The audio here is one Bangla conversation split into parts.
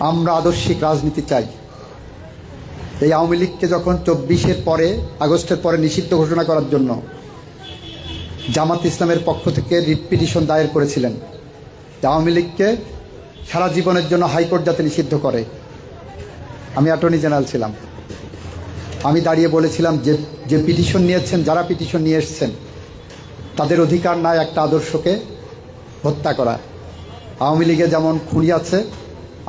আমরা আদর্শিক রাজনীতি চাই। এই আওয়ামী লীগকে যখন চব্বিশের পরে, আগস্টের পরে নিষিদ্ধ ঘোষণা করার জন্য জামাত ইসলামের পক্ষ থেকে রিট পিটিশন দায়ের করেছিলেন আওয়ামী লীগকে সারা জীবনের জন্য হাইকোর্ট যাতে নিষিদ্ধ করে। আমি অ্যাটর্নি জেনারেল ছিলাম। আমি দাঁড়িয়ে বলেছিলাম যে যে পিটিশন নিয়েছেন, যারা পিটিশন নিয়ে এসছেন, তাদের অধিকার নাই একটা আদর্শকে হত্যা করা। আওয়ামী লীগে যেমন খুঁড়ি আছে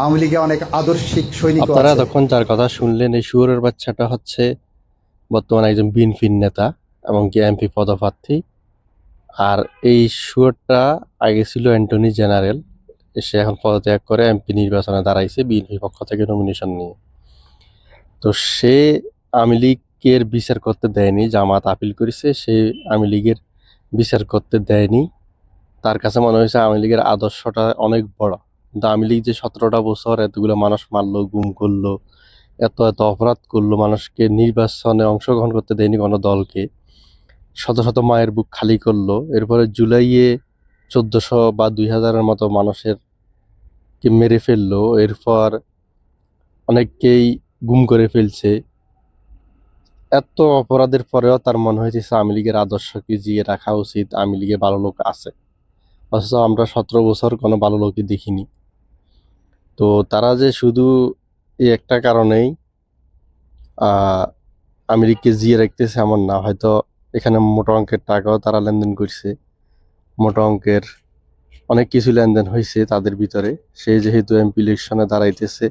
আওয়ামী লীগে অনেক আদর্শিক সৈনিক আপনারা তখন যার কথা শুনলেন এই শুয়োরের বাচ্চাটা হচ্ছে বর্তমানে একজন বিএনপির নেতা এবং কি এমপি পদপ্রার্থী। আর এই শুয়োরটা আগে ছিল অ্যান্টনি জেনারেল সে এখন পদত্যাগ করে এমপি নির্বাচনে দাঁড়াইছে বিএনপি পক্ষ থেকে নমিনেশন নিয়ে। তো সে আওয়ামী লীগের বিচার করতে দেয়নি জামাত আপিল করেছে সে আওয়ামী লীগের বিচার করতে দেয়নি। তার কাছে মনে হয়েছে আওয়ামী লীগের আদর্শটা অনেক বড়। কিন্তু আওয়ামী লীগ যে সতেরোটা বছর এতগুলো মানুষ মারলো, গুম করল, এত এত অপরাধ করল, মানুষকে নির্বাচনে অংশগ্রহণ করতে দেয়নি কোনো দলকে, শত শত মায়ের বুক খালি করল। এরপরে জুলাইয়ে চোদ্দোশো বা দুই হাজারের মতো মানুষের কে মেরে ফেলল। এরপর অনেককেই গুম করে ফেলছে। এত অপরাধের পরেও তার মনে হয়েছে আওয়ামী লীগের আদর্শকে জিয়ে রাখা উচিত, আওয়ামী লীগে ভালো লোক আছে। অথচ আমরা সতেরো বছর কোনো ভালো লোকই দেখিনি। তো তারা যে শুধু এই একটা কারণেই লীগকে জিয়ে রাখতেছে এমন না। হয়তো এখানে মোটা অঙ্কের টাকাও তারা লেনদেন করছে। মোটা অঙ্কের অনেক কিছু লেনদেন হয়েছে তাদের ভিতরে। সে যেহেতু এমপি ইলেকশনে দাঁড়াইতেছে,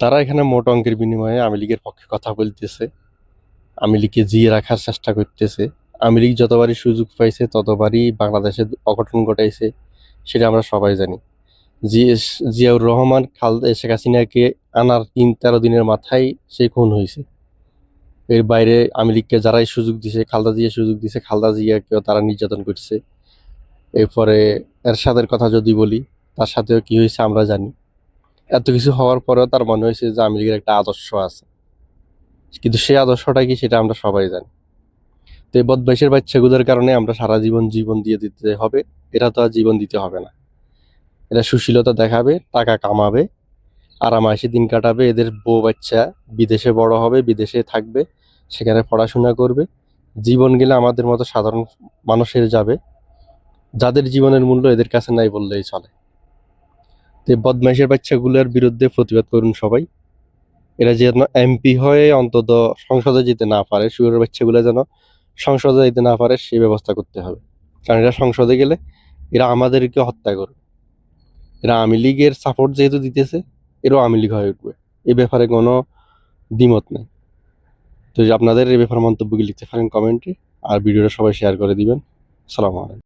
তারা এখানে মোটা অঙ্কের বিনিময়ে আওয়ামী লীগের পক্ষে কথা বলতেছে। আওয়ামী লীগকে জিয়ে রাখার চেষ্টা করতেছে। আওয়ামী লীগ যতবারই সুযোগ পাইছে, ততবারই বাংলাদেশে অঘটন ঘটাইছে, সেটা আমরা সবাই জানি। জিয়াউর রহমান খাল শেখ হাসিনাকে আনার তিন, তেরো দিনের মাথায় সে খুন হয়েছে। এর বাইরে আওয়ামী লীগকে যারাই সুযোগ দিছে, খালদা জিয়া সুযোগ দিছে, খালদা জিয়াকেও তারা নির্যাতন করছে। এরপরে এরশাদের কথা যদি বলি, তার সাথেও কি হয়েছে আমরা জানি। এত কিছু হওয়ার পরেও তার মনে হয়েছে যে আওয়ামী লীগের একটা আদর্শ আছে। কিন্তু সেই আদর্শটা কি সেটা আমরা সবাই জানি। তো এই বদমাইশের বাচ্চাগুলোর কারণে আমরা সারা জীবন জীবন দিয়ে দিতে হবে, এটা তো আর জীবন দিতে হবে না। এরা সুশীলতা দেখাবে, টাকা কামাবে আরামাইসে দিন কাটাবে, এদের বউ বাচ্চা বিদেশে বড় হবে, বিদেশে থাকবে, সেখানে পড়াশোনা করবে। জীবন গেলে আমাদের মতো সাধারণ মানুষের যাবে। যাদের জীবনের মূল্য এদের কাছে নাই বললেই চলে। তো বদমাইশের বাচ্চাগুলোর বিরুদ্ধে প্রতিবাদ করুন সবাই। এরা যেন এমপি হয়ে অন্তত সংসদে যেতে না পারে, শুয়োরের বাচ্চাগুলো যেন সংসদে যেতে না পারে সেই ব্যবস্থা করতে হবে। কারণ এরা সংসদে গেলে এরা আমাদেরকে হত্যা করবে। এরা আওয়ামী লীগের সাপোর্ট যেহেতু দিতেছে, এরও আওয়ামী লীগ হয়ে উঠবে। এ ব্যাপারে কোনো দ্বিমত নেই। তো আপনাদের এ ব্যাপারে মন্তব্যগুলি লিখতে পারেন কমেন্টে, আর ভিডিওটা সবাই শেয়ার করে দিবেন। সালাম আলাইকুম।